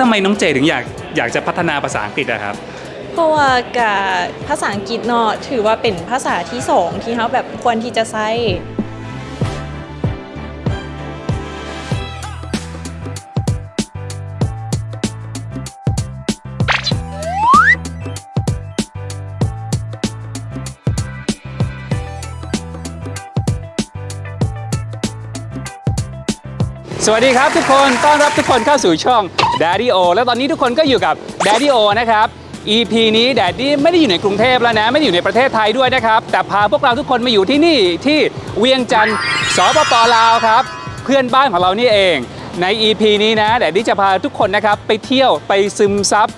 ทำไมน้องเจถึงอยากอยากจะพัฒนาภาษาอังกฤษอะครับ เพราะว่ากับภาษาอังกฤษเนาะถือว่าเป็นภาษาที่สองที่เขาแบบควรที่จะใช้ สวัสดีครับทุกคน ต้อนรับทุกคนเข้าสู่ช่อง Daddy O และตอนนี้ทุกคนก็อยู่กับ Daddy O นะครับ EP นี้ Daddy ไม่ได้อยู่ในกรุงเทพแล้วนะ ไม่ได้อยู่ในประเทศไทยด้วยนะครับ แต่พาพวกเราทุกคนมาอยู่ที่นี่ที่เวียงจันทร์สปปลาวครับ เพื่อนบ้านของเรานี่เอง ใน EP นี้นะ Daddy จะพาทุกคนนะครับไปเที่ยวไปซึมซับ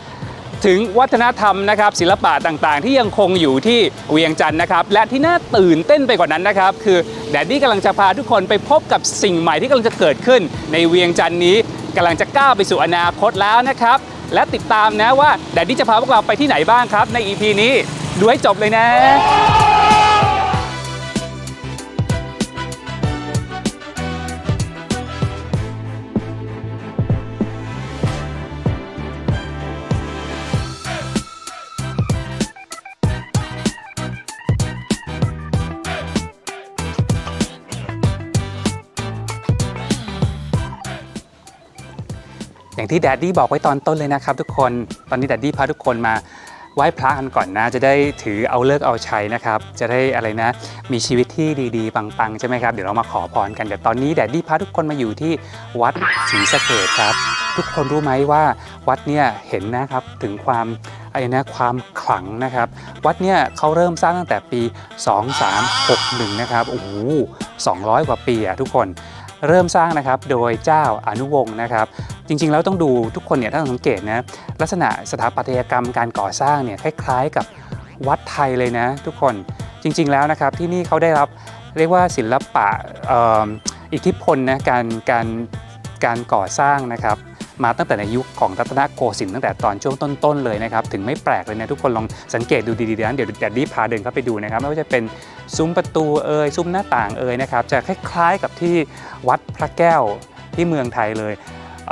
ถึงวัฒนธรรมนะครับศิลปะต่างๆ ที่ยังคงอยู่ที่เวียงจันทร์นะครับและที่น่าตื่นเต้นไปกว่านั้นนะครับ คือแดดดี้กำลังจะพาทุกคนไปพบกับสิ่งใหม่ที่กำลังจะเกิดขึ้น ในเวียงจันทร์นี้กำลังจะก้าวไปสู่อนาคตแล้วนะครับ และติดตามนะว่าแดดดี้จะพาพวกเราไปที่ไหนบ้างครับ ใน EP นี้ดูให้จบเลยนะ อย่างที่แดดดี้บอกไว้ตอนต้นเลยนะครับทุกคนตอนนี้แดดดี้พาทุกคนมาไหว้พระกันก่อนนะจะได้ถือเอาเลิกเอาใชัยนะครับ จะได้อะไรนะ มีชีวิตที่ดีๆปังๆใช่ไหมครับเดี๋ยวเรามาขอพรกันเดี๋ยวตอนนี้แดดดี้พาทุกคนมาอยู่ที่วัดศรีสะเกดครับ ทุกคนรู้ไหมว่าวัดเนี่ยเห็นนะครับถึงความอะไรนะความขลังนะครับ วัดเนี่ยเขาเริ่มสร้างตั้งแต่ปี 2361 นะครับโอ้โห200 กว่าปีอะทุกคน เริ่มสร้างนะครับโดยเจ้าอนุวงศ์นะครับ จริงๆแล้วต้องดูทุกคนเนี่ยถ้าสังเกตนะลักษณะสถาปัตยกรรมการก่อสร้างเนี่ยคล้ายๆกับวัดไทยเลยนะทุกคนจริง ๆแล้วนะครับที่นี่เขาได้รับเรียกว่าศิลปะอออิทธิพลนะการการการก่อสร้างนะครับ มาตั้งแต่ในยุคของรัตนโกสินทร์ตั้งแต่ตอนช่วงต้นๆเลยนะครับถึงไม่แปลกเลยนะทุกคนลองสังเกตดูดีๆนะเดี๋ยวแดดดี้พาเดินเข้าไปดูนะครับไม่ว่าจะเป็นซุ้มประตูเอ่ยซุ้มหน้าต่างเอ่ยนะครับจะคล้ายๆกับที่วัดพระแก้วที่เมืองไทยเลย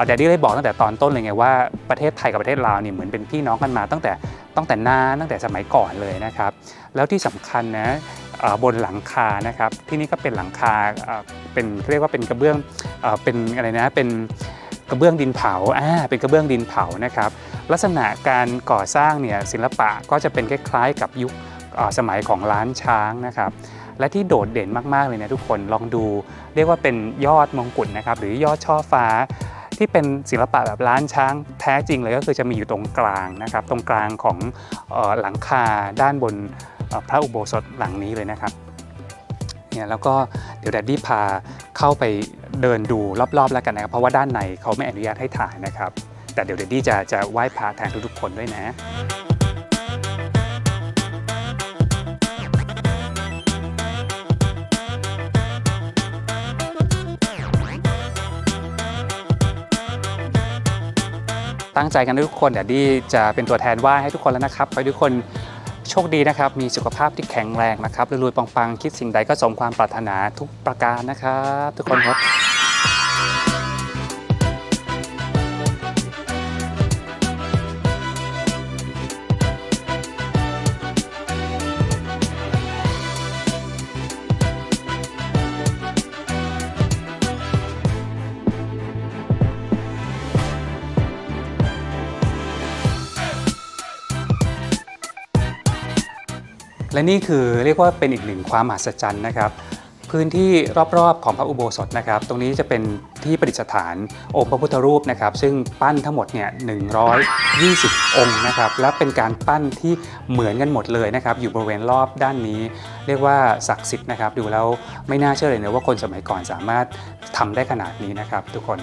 แดดดี้ได้บอกตั้งแต่ตอนต้นเลยไงว่าประเทศไทยกับประเทศลาวเนี่ยเหมือนเป็นพี่น้องกันมาตั้งแต่ตั้งแต่นานตั้งแต่สมัยก่อนเลยนะครับแล้วที่สำคัญนะบนหลังคานะครับที่นี่ก็เป็นหลังคาเป็นเรียกว่าเป็นกระเบื้องอเป็นอะไรนะเป็น กระเบื้องดินเผาอ่าเป็นกระเบื้องดินเผานะครับ ลักษณะการก่อสร้างเนี่ยศิลปะก็จะเป็นคล้ายๆ กับยุคสมัยของล้านช้างนะครับและที่โดดเด่นมากๆเลยนะทุกคนลองดู เรียกว่าเป็นยอดมงกุฎนะครับหรือยอดช่อฟ้า ที่เป็นศิลปะแบบล้านช้างแท้จริงเลยก็คือจะมีอยู่ตรงกลางนะครับ ตรงกลางของออหลังคาด้านบนพระอุโบสถหลังนี้เลยนะครับเนี่ยแล้วก็เดี๋ยวแดดดี้พา เข้าไปเดินดูรอบๆแล้วกันนะครับเพราะว่าด้านในเขาไม่อนุญาตให้ถ่ายนะครับ แต่เดี๋ยวแดดดี้จะจะไหว้พระแทนทุกๆ คนด้วยนะตั้งใจกันทุกคนเดี๋ยวดี้จะเป็นตัวแทนไหว้ให้ทุกคนแล้วนะครับขอให้ทุกคน โชคดีนะครับ มีสุขภาพที่แข็งแรงนะครับรวยๆปังๆ คิดสิ่งใดก็สมความปรารถนาทุกประการนะครับ ทุกคนครับ และนี่คือเรียกว่าเป็นอีกหนึ่งความมหัศจรรย์นะครับ พื้นที่รอบๆของพระอุโบสถนะครับ ตรงนี้จะเป็นที่ประดิษฐานองค์พระพุทธรูปนะครับ ซึ่งปั้นทั้งหมดเนี่ย120 องค์นะครับ และเป็นการปั้นที่เหมือนกันหมดเลยนะครับ อยู่บริเวณรอบด้านนี้ เรียกว่าศักดิ์สิทธิ์นะครับ ดูแล้วไม่น่าเชื่อเลยนะว่าคนสมัยก่อนสามารถทำได้ขนาดนี้นะครับ ทุกคน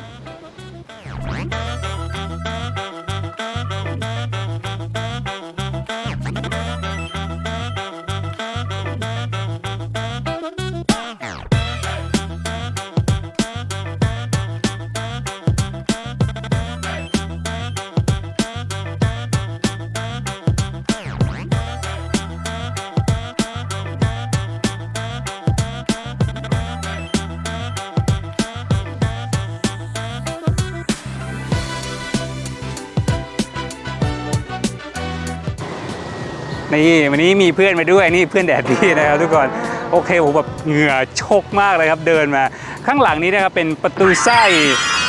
นี่วันนี้มีเพื่อนมาด้วยนี่เพื่อนแดดดีนะครับทุกคนโอเคผมแบบเหงื่อชกมากเลยครับเดินมา ข้างหลังนี้นะครับเป็นประตูไส้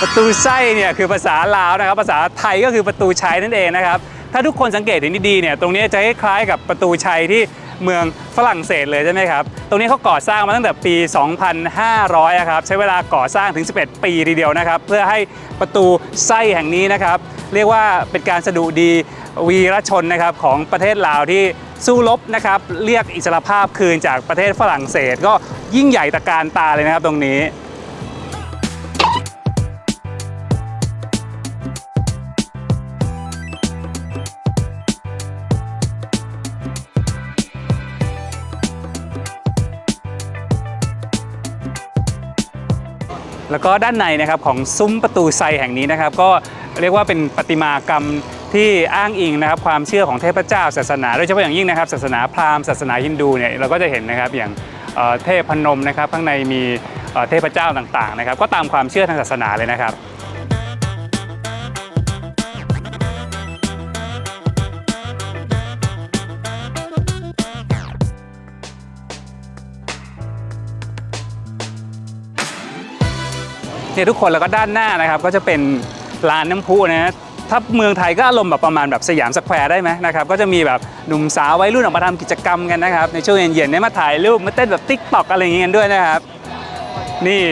ประตูไส้เนี่ยคือภาษาลาวนะครับ ภาษาไทยก็คือประตูชัยนั่นเองนะครับถ้าทุกคนสังเกตเห็นดีๆเนี่ยตรงนี้จะคล้ายๆกับประตูชัยที่ เมืองฝรั่งเศสเลยใช่ไหมครับ ตรงนี้เขาก่อสร้างมาตั้งแต่ปี 2500อะครับ ใช้เวลาก่อสร้างถึง 11 ปีทีเดียวนะครับ เพื่อให้ประตูไส้แห่งนี้นะครับ เรียกว่าเป็นการสะดุดีวีรชนนะครับของประเทศลาวที่สู้รบนะครับเรียกอิสรภาพคืนจากประเทศฝรั่งเศส ก็ยิ่งใหญ่ตะการตาเลยนะครับตรงนี้ แล้วก็ด้านในนะครับของซุ้มประตูไซแห่งนี้นะครับ ก็เรียกว่าเป็นประติมากรรมที่อ้างอิงนะครับความเชื่อของเทพเจ้า ศาสนาโดยเฉพาะอย่างยิ่งนะครับ ศาสนาพราหมณ์ศาสนาฮินดูเนี่ยเราก็จะเห็นนะครับอย่างเทพพนมนะครับข้างในมีเทพเจ้าต่างๆนะครับ ก็ตามความเชื่อทางศาสนาเลยนะครับ เนี่ยทุกคนแล้วก็ด้านหน้านะครับก็จะเป็นลานน้ำพุนะฮะถ้าเมืองไทยก็อารมณ์แบบประมาณแบบสยามสแควร์ได้ไหมนะครับก็จะมีแบบหนุ่มสาววัยรุ่นออกมาทำกิจกรรมกันนะครับในช่วงเย็นๆเนี่ยมาถ่ายรูปมาเต้นแบบติ๊กต็อกอะไรอย่างเงี้ยกันด้วยนะครับ นี่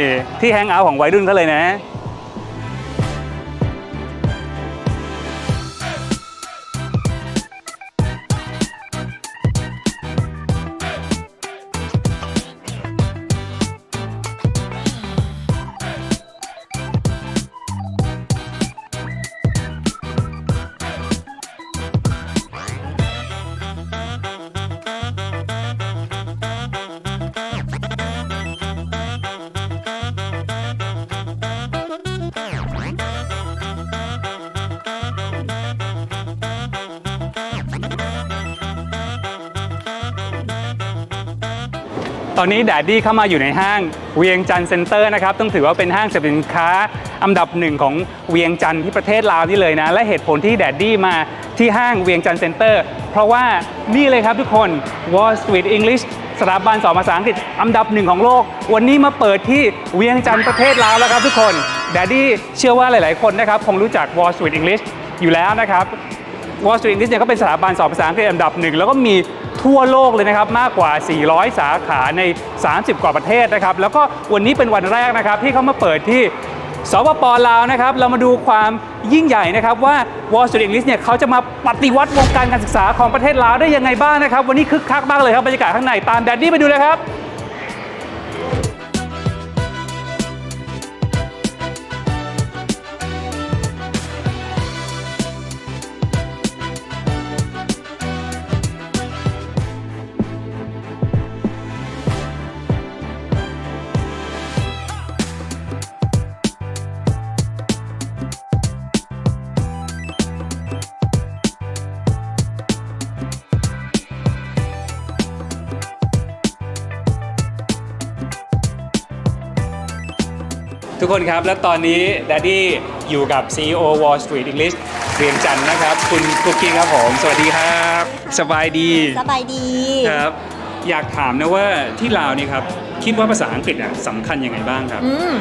ที่แฮงเอาท์ของวัยรุ่นเขาเลยนะ ตอนนี้แดดดี้เข้ามาอยู่ในห้างเวียงจันทร์เซ็นเตอร์นะครับต้องถือว่าเป็นห้างสรรพสินค้าอันดับหนึ่งของเวียงจันทร์ที่ประเทศลาวนี่เลยนะ และเหตุผลที่แดดดี้มาที่ห้างเวียงจันทร์เซ็นเตอร์เพราะว่านี่เลยครับทุกคน Wall Street English สถาบันสอนภาษาอังกฤษอันดับหนึ่งของโลก วันนี้มาเปิดที่เวียงจันทร์ประเทศลาวแล้วครับทุกคนแดดดี้เชื่อว่าหลาย ๆ คนนะครับคงรู้จัก Wall Street English อยู่แล้วนะครับ Wall Street English เนี่ยก็เป็นสถาบันสอนภาษาอังกฤษอันดับหนึ่งแล้วก็มี ทั่วโลกเลยนะครับมากกว่า 400 สาขาใน 30 กว่าประเทศนะครับ แล้วก็วันนี้เป็นวันแรกนะครับที่เขามาเปิดที่สปปลาวนะครับ เรามาดูความยิ่งใหญ่นะครับว่า Wall Street English เนี่ยเขาจะมาปฏิวัติวงการการศึกษาของประเทศลาวได้ยังไงบ้างนะครับ วันนี้คึกคักมากเลยครับบรรยากาศข้างในตามแดดดี้ไปดูเลยครับ ทุกคนครับ และตอนนี้ด a ดดี้อยู่กับ CEO Wall Street English เวียงจันทร์นะครับ คุณคุกกี้ครับผม สวัสดีครับ สบายดีสบายดีครับ อยากถามนะว่าที่ลาวนี่ครับ คิดว่าภาษาอังกฤษอะสำคัญยังไงบ้างครับ อืม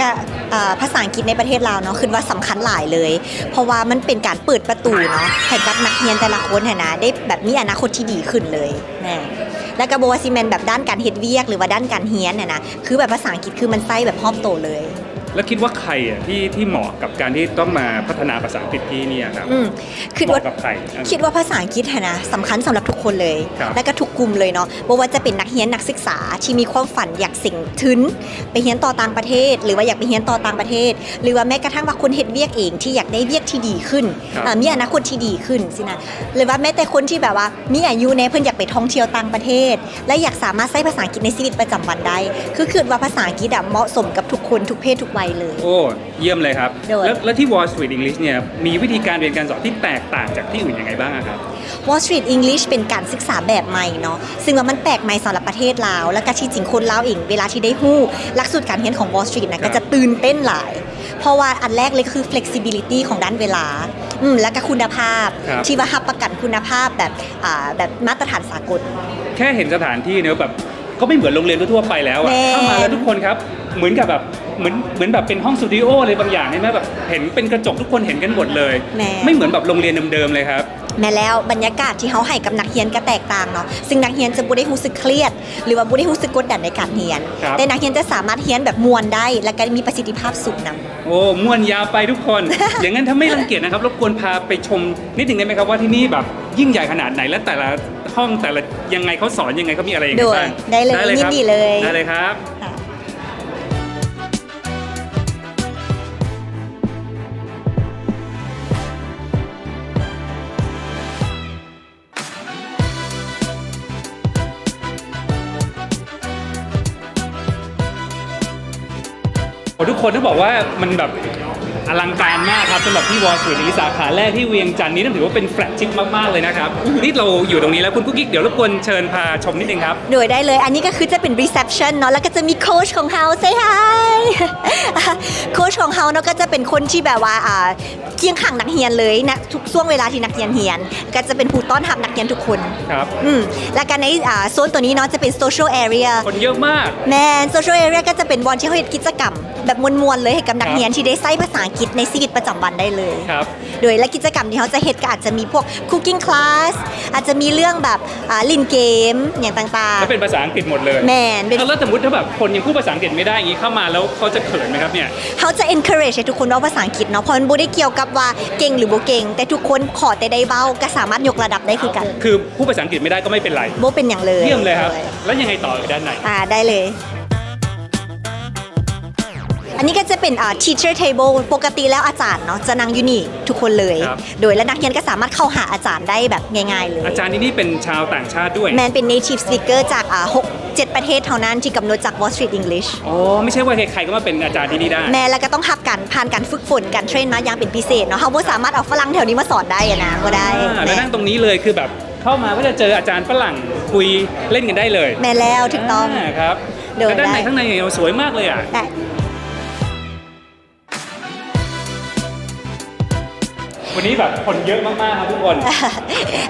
กะอ่าภาษาอังกฤษในประเทศลาวเนาะคือว่าสำคัญหลายเลย เพราะว่ามันเป็นการเปิดประตูเนาะให้กับนักเรียนแต่ละคนเนี่ยนะ ได้แบบมีอนาคตที่ดีขึ้นเลยแน่แล้วก็บวาซิเมนแบบด้านการเฮ็ดเวียก หรือว่าด้านการเฮียนเนี่ยนะคือแบบภาษาอังกฤษคือมันไส้แบบพร้อมโตเลย แล้วคิดว่าใครอะที่ที่เหมาะกับการที่ต้องมาพัฒนาภาษาอังกฤษที่เนี่ยครับอืมคิดเหว่า มาะกับใคร คิดว่าภาษาอังกฤษอะนะสำคัญสำหรับทุกคนเลย ครับและก็ทุกกลุ่มเลยเนาะบ่ว่าจะเป็นนักเรียนนักศึกษาที่มีความฝันอยากสิ่งถึนไปเรียนต่อต่างประเทศ หรือว่าอยากไปเรียนต่อต่างประเทศ หรือว่าแม้กระทั่งว่าคนเฮ็ดเวียกเองที่อยากได้เวียกที่ดีขึ้นครับอ่ามีอนาคตที่ดีขึ้นสินะหรือว่าแม้แต่คนที่แบบว่ามีอายุในเพิ่นอยากไปท่องเที่ยวต่างประเทศ และอยากสามารถใช้ภาษาอังกฤษในชีวิตประจำวันได้คือคิดว่าภาษาอังกฤษอะเหมาะสมกับทุกคนทุกเพศทุกวัยเลย โอ้เยี่ยมเลยครับ โดย แล้วแล้วที่ Wall Street English เนี่ยมีวิธีการเรียนการสอนที่แตกต่างจากที่อื่นยังไงบ้างอะครับ Wall Street English เป็นการศึกษาแบบใหม่เนาะซึ่งว่ามันแปลกใหม่สำหรับประเทศลาว และก็ที่จริงคนลาวเองเวลาที่ได้ฮู้หลักสูตรการเรียนของ Wall Street นะครัก็บจะตื่นเต้นหลายเพเพราะว่าอันแรกเลยคือ flexibility ของด้านเวลาอืมแล้วก็คุณภาพ ครับ ที่ว่ารับประกันคุณภาพแบบอ่าแบบมาตรฐานสากล แค่เห็นสถานที่เนอะแบบก็ไม่เหมือนโรงเรียนทั่วๆไปแล้วอะแน่ เข้ามาแล้วทุกคนครับเหมือนกับแบบ เหมือนเหมือนแบบเป็นห้องสตูดิโออะไรบางอย่างเห็นไหมแบบเห็นเป็นกระจกทุกคนเห็นกันหมดเลยแม่ไม่เหมือนแบบโรงเรียนเดิมๆเลยครับ แม้แล้วบรรยากาศที่เขาให้กับนักเรียนก็แตกต่างเนาะซึ่งนักเรียนจะบ่ได้รู้สึกเครียด หรือว่าบ่ได้รู้สึกกดดันในการเรียน ครับ แต่นักเรียนจะสามารถเรียนแบบมวลได้ และก็มีประสิทธิภาพสูงนำโอ้ม่วนยาวไปทุกคน อย่างนั้นถ้าไม่รังเกียจนะครับรบกวนพาไปชมนิดหนึ่งได้ไหมครับว่าที่นี่แบบยิ่งใหญ่ขนาดไหนและแต่ละห้องแต่ละยังไงเขาสอนยังไงเขามีอะไรยังไงโดยบ้างได้เลยครับยินดีเลย ได้เลยครับ คนที่บอกว่ามันแบบ อลังการมากครับสำหรับที่วอลสตรีทสาขาแรกที่เวียงจันทร์นี้ต้องถือว่าเป็นแฟลกชิพมากๆเลยนะครับนี่เราอยู่ตรงนี้แล้วคุณกุ๊กกิ๊กเดี๋ยวรบกวนเชิญพาชมนิดนึงครับโดยได้เลย อันนี้ก็คือจะเป็น reception เนาะแล้วก็จะมีโค้ชของเฮา say hi โค้ชของเฮาเนาะก็จะเป็นคนที่แบบว่าอ่าเคียงข้างนักเรียนเลยนะทุกช่วงเวลาที่นักเรียนเรียน ก็จะเป็นผู้ต้อนรับนักเรียนทุกคนครับอืมและกันในอ่าโซนตัวนี้เนาะจะเป็น social area คนเยอะมากแมนโซเชียลเอเรียก็จะเป็นวันที่เขาเฮ็ดกิจกรรม แบบมวลๆเลยให้กับนักเรียนที่ได้ใช้ภาษาอังกฤษในชีวิตประจำวันได้เลย ครับ โดยและกิจกรรมที่เขาจะเฮ็ดก็อาจจะมีพวก cooking class อาจจะมีเรื่องแบบอ่าลินเกมอย่างต่างแล้วเป็นภาษาอังกฤษหมดเลย ๆ แมนเป็น แล้วสมมติถ้าแบบคนยังพูดภาษาอังกฤษไม่ได้อย่างนี้เข้ามาแล้วเขาจะเขินไหมครับเนี่ย เขาจะ encourage ให้ทุกคนเว้าภาษาอังกฤษเนาะเพราะมันบ่ได้เกี่ยวกับว่าเก่งหรือบ่เก่ง แต่ทุกคนขอแต่ได้เว้าก็สามารถยกระดับได้คือกันคือพูดภาษาอังกฤษไม่ได้ก็ไม่เป็นไร บ่เป็นอย่างเลยเยี่ยมเลยครับ แล้วยังไงต่อด้านในอ่าได้เลย อันนี้ก็จะเป็นอ่า teacher table ปกติแล้วอาจารย์เนาะจะนั่งอยู่นี่ทุกคนเลย ครับ โดยและนักเรียนก็สามารถเข้าหาอาจารย์ได้แบบง่ายๆเลย อาจารย์นี่นี่เป็นชาวต่างชาติด้วย แมนเป็น native speaker จากอ่าหกเจ็ดประเทศเท่านั้นที่กำหนดจาก Wall Street English อ๋อ ไม่ใช่ว่าใครๆก็มาเป็นอาจารย์ที่นี่ได้ แม่แล้วก็ต้องทับกันผ่านการฝึกฝนการเทรนมาอย่างเป็นพิเศษเนาะเขาบ่สามารถเอาฝรั่งแถวนี้มาสอนได้อะนะก็ได้อ่าแม่แล้วนั่งตรงนี้เลยคือแบบเข้ามาก็จะเจออาจารย์ฝรั่งคุยเล่นกันได้เลยแม่แล้วถูกต้องาครับเดินแล้วด้านในได้ ข้างในเนี่ยสวยมากเลยอะ แต่ วันนี้แบบคนเยอะมากๆครับทุกคน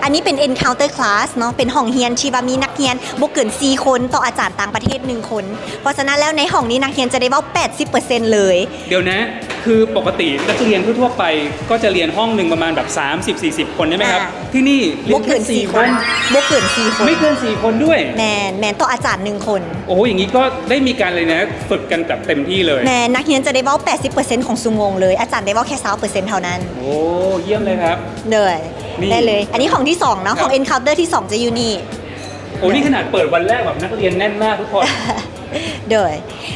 อันนี้เป็น encounter class เนาะเป็นห้องเรียนที่ว่ามีนักเรียนบ่เกิน4คนต่ออาจารย์ต่างประเทศ 1 คน เพราะฉะนั้นแล้วในห้องนี้นักเรียนจะได้เว้า80%เลย เดี๋ยวนะ คือปกตินักเรียนทั่วๆไป ก็จะเรียนห้องหนึ่งประมาณแบบ 30-40 คนใช่ไหมครับ อ่า ที่นี่เรียบ่นเกิแค่นสี่4คคนนบ่เกิน4คนไม่เกิน 4 คนด้วย แมนแมนต่ออาจารย์1คน โอ้โหอย่างนี้ก็ได้มีการเลยนะฝึกกันแบบเต็มที่เลย แมนนักเรียนจะได้เว้า80%ของชั่วโมงเลยอาจารย์ได้เว้าแค่20%เท่านั้น โอ้เยี่ยมเลยครับเลยนี่ ได้เลย อันนี้ห้องที่ 2 เนาะครับห้อง encounter ที่ 2 จะอยู่นี่ โอ้นี่ขนาดเปิดวันแรกแบบนักเรียนแน่นมากทุกคนโดย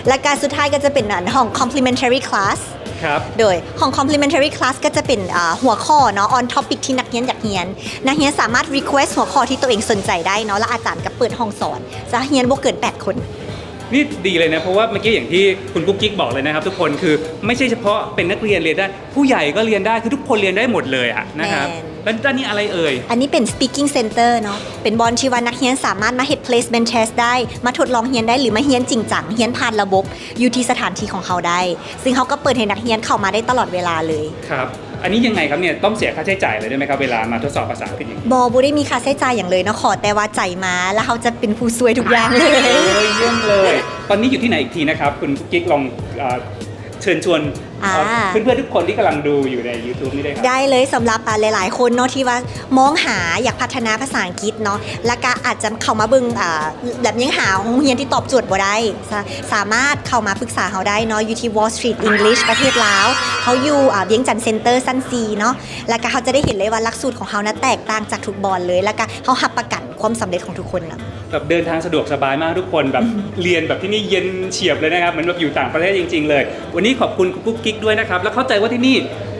และการสุดท้ายก็จะเป็นอันห้อง complimentary class ครับ โดยของ complimentary class ก็จะเป็นอ่าหัวข้อเนาะ on topic ที่นักเรียนอยากเรียน นักเรียนสามารถ request หัวข้อที่ตัวเองสนใจได้เนาะ แล้วอาจารย์ก็เปิดห้องสอน จะเรียนบ่เกิน 8 คน นี่ดีเลยนะ เพราะว่าเมื่อกี้อย่างที่คุณกุ๊กกิ๊กบอกเลยนะครับ ทุกคนคือไม่ใช่เฉพาะเป็นนักเรียนเรียนได้ ผู้ใหญ่ก็เรียนได้คือทุกคนเรียนได้หมดเลยอะนะครับแม่นแล้วด้านนี้อะไรเอ่ย อันนี้เป็น speaking center เนาะ เป็นบอลที่ว่านักเรียนสามารถมาเฮ็ด placement test ได้ มาทดลองเรียนได้หรือมาเรียนจริงจังเรียนผ่านระบบอยู่ที่สถานที่ของเขาได้ ซึ่งเขาก็เปิดให้นักเรียนเข้ามาได้ตลอดเวลาเลย ครับ อันนี้ยังไงครับเนี่ยต้องเสียค่าใช้จ่ายเลยได้ไหมครับเวลามาทดสอบภาษาอังกฤษอย่างนี้บอบูได้มีค่าใช้จ่ายอย่างเลยเนาะขอแต่ว่าใจมา แล้วเขาจะเป็นผู้ซวยทุกอย่างเลย เอ้ยเยี่ยมเลย ตอนนี้อยู่ที่ไหนอีกทีนะครับ คุณกุ๊กกิ๊กลองเอ่อเชิญชวนอ่า เพื่อนๆทุกคนที่กำลังดูอยู่ใน YouTube นี่ได้ครับ ได้เลยสำหรับอ่าหลาย ๆ คนเนาะที่ว่ามองหาอยากพัฒนาภาษาอังกฤษเนาะแล้วก็อาจจะเข้ามาเบิ่งอ่าแบบยังหาโรงเรียนที่ตอบโจทย์บ่ได้สาสามารถเข้ามาปรึกษาเขาได้เนาะอยู่ที่ Wall Street English ประเทศลาวเขาอยู่อ่าเวียงจันทร์เซ็นเตอร์สั้นซีเนาะแล้วก็เขาจะได้เห็นเลยว่าหลักสูตรของเขานะแตกต่างจากทุกบอลเลย แล้วก็เขาหับประกันความสำเร็จของทุกคนนะ แบบเดินทางสะดวกสบายมากทุกคนแบบเรียนแบบที่นี่เย็นเฉียบเลยนะครับเหมือนแบบอยู่ต่างประเทศจริง ๆ เลย วันนี้ขอบคุณคุณกุ๊กกิ๊กด้วยนะครับ แล้วเข้าใจว่าที่นี่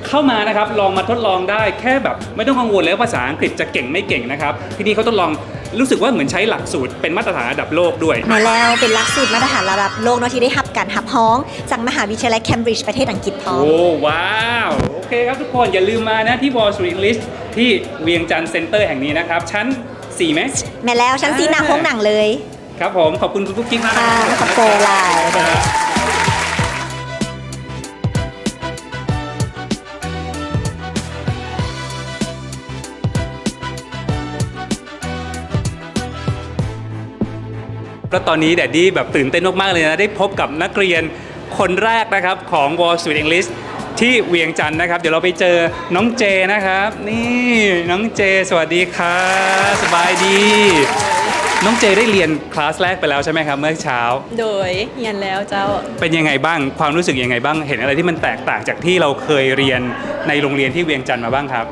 เข้ามานะครับลองมาทดลองได้แค่แบบไม่ต้องกังวลเลยว่าภาษาอังกฤษจะเก่งไม่เก่งนะครับ ที่นี่เขาทดลองรู้สึกว่าเหมือนใช้หลักสูตรเป็นมาตรฐานระดับโลกด้วย มาแล้วเป็นหลักสูตรมาตรฐานระดับโลกเนาะที่ได้หับการหับห้อง จากมหาวิทยาลัยเคมบริดจ์ประเทศอังกฤษพร้อม โอ้ว้าว โอเคครับทุกคนอย่าลืมมานะที่ Wall Street English ที่เวียงจันทร์เซ็นเตอร์แห่งนี้นะครับ ชั้น 4 ไหมแม่แล้วชั้นซีหนาโค้งหนังเลย ครับผมขอบคุณคุณกุ๊กกิ๊กมากนะค่ะครับขอบใจหลาย ครับ แล้วตอนนี้แดดดี้แบบตื่นเต้นมากๆเลยนะ ได้พบกับนักเรียนคนแรกนะครับของ Wall Street English ที่เวียงจันทร์นะครับ เดี๋ยวเราไปเจอน้องเจนะครับ นี่น้องเจ สวัสดีค่ะสบายดี น้องเจได้เรียนคลาสแรกไปแล้วใช่ไหมครับ เมื่อเช้า โดยเรียนแล้วเจ้า เป็นยังไงบ้างความรู้สึกยังไงบ้าง เห็นอะไรที่มันแตกต่างจากที่เราเคยเรียนในโรงเรียนที่เวียงจันทร์มาบ้างครับ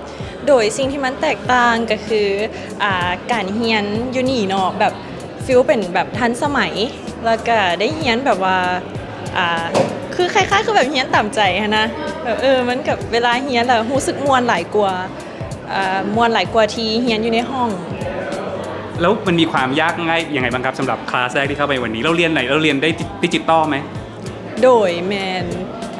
โดยสิ่งที่มันแตกต่างก็คืออ่าการเรียนอยูนี่เนาะแบบ ฟิลเป็นแบบทันสมัย แล้วก็ได้เรียนแบบว่าอ่าคือคล้ายๆคือแบบเรียนตามใจฮะนะแบบเออมันกับเวลาเรียนแล้วรู้สึกมวนหลายกว่าอ่ามวนหลายกว่าที่เรียนอยู่ในห้อง แล้วมันมีความยากง่ายยังไงบ้างครับสำหรับคลาสแรกที่เข้าไปวันนี้ เราเรียนไหนเราเรียนได้ดิจิตอลไหมโดยแมน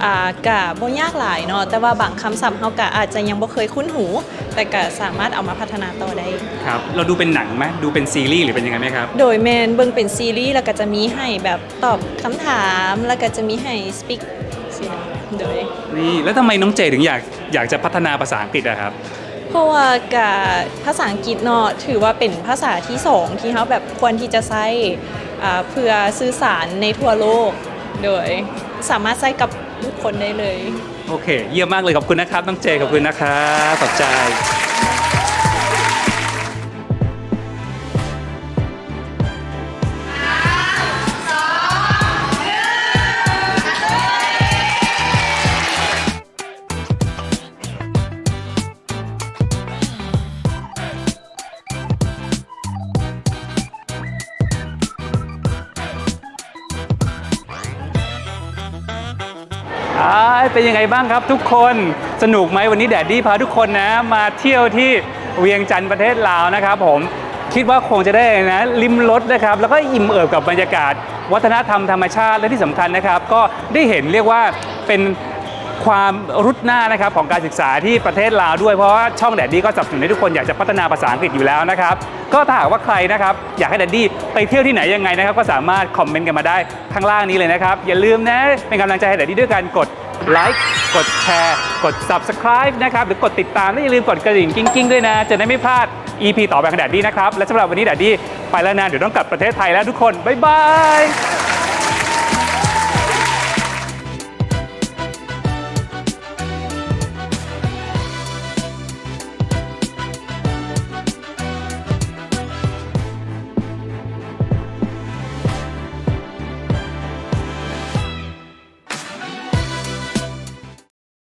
อ่ากะบ่ยากหลายเนาะแต่ว่าบางคำศัพท์เฮากะอาจจะยังบ่เคยคุ้นหู แต่กะสามารถเอามาพัฒนาต่อได้ ครับ เราดูเป็นหนังไหมดูเป็นซีรีส์หรือเป็นยังไงไหมครับ โดยแมนเบิ่งเป็นซีรีส์แล้วก็จะมีให้แบบตอบคำถามแล้วก็จะมีให้สปิกสินะโดยนี่แล้วทำไมน้องเจถึงอยากอยากจะพัฒนาภาษาอังกฤษอะครับ เพราะว่ากะภาษาอังกฤษเนาะถือว่าเป็นภาษาที่สองที่เขาแบบควรที่จะใช้อ่าเพื่อสื่อสารในทั่วโลก โดยสามารถใช้กับ ทุกคนได้เลย โอเค เยี่ยมมากเลยขอบคุณนะครับน้องเจขอบคุณนะครับขอบใจ เป็นยังไงบ้างครับทุกคนสนุกไหมวันนี้แดดดี้พาทุกคนนะ มาเที่ยวที่เวียงจันทร์ประเทศลาวนะครับ ผมคิดว่าคงจะได้นะริมรถนะครับ แล้วก็อิ่มเอิบกับบรรยากาศ วัฒนธรรมธรรมชาติและที่สำคัญนะครับ ก็ได้เห็นเรียกว่าเป็น ความรุดหน้านะครับของการศึกษาที่ประเทศลาวด้วยเพราะว่าช่องแดดดี้ก็สนับสนุนให้ทุกคนอยากจะพัฒนาภาษาอังกฤษอยู่แล้วนะครับก็ถ้าหากว่าใครนะครับอยากให้แดดดี้ไปเที่ยวที่ไหนยังไงนะครับก็สามารถคอมเมนต์กันมาได้ข้างล่างนี้เลยนะครับอย่าลืมนะเป็นกำลังใจให้แดดดี้ด้วยการกดไลค์กดแชร์ กด subscribe นะครับหรือกดติดตามและอย่าลืมกดกระดิ่งกิ้งๆด้วยนะจะได้ไม่พลาด EP ต่อไปของแดดดี้นะครับและสำหรับวันนี้แดดดี้ไปแล้วนะเดี๋ยวต้องกลับประเทศไทยแล้วทุกคนบ๊ายบาย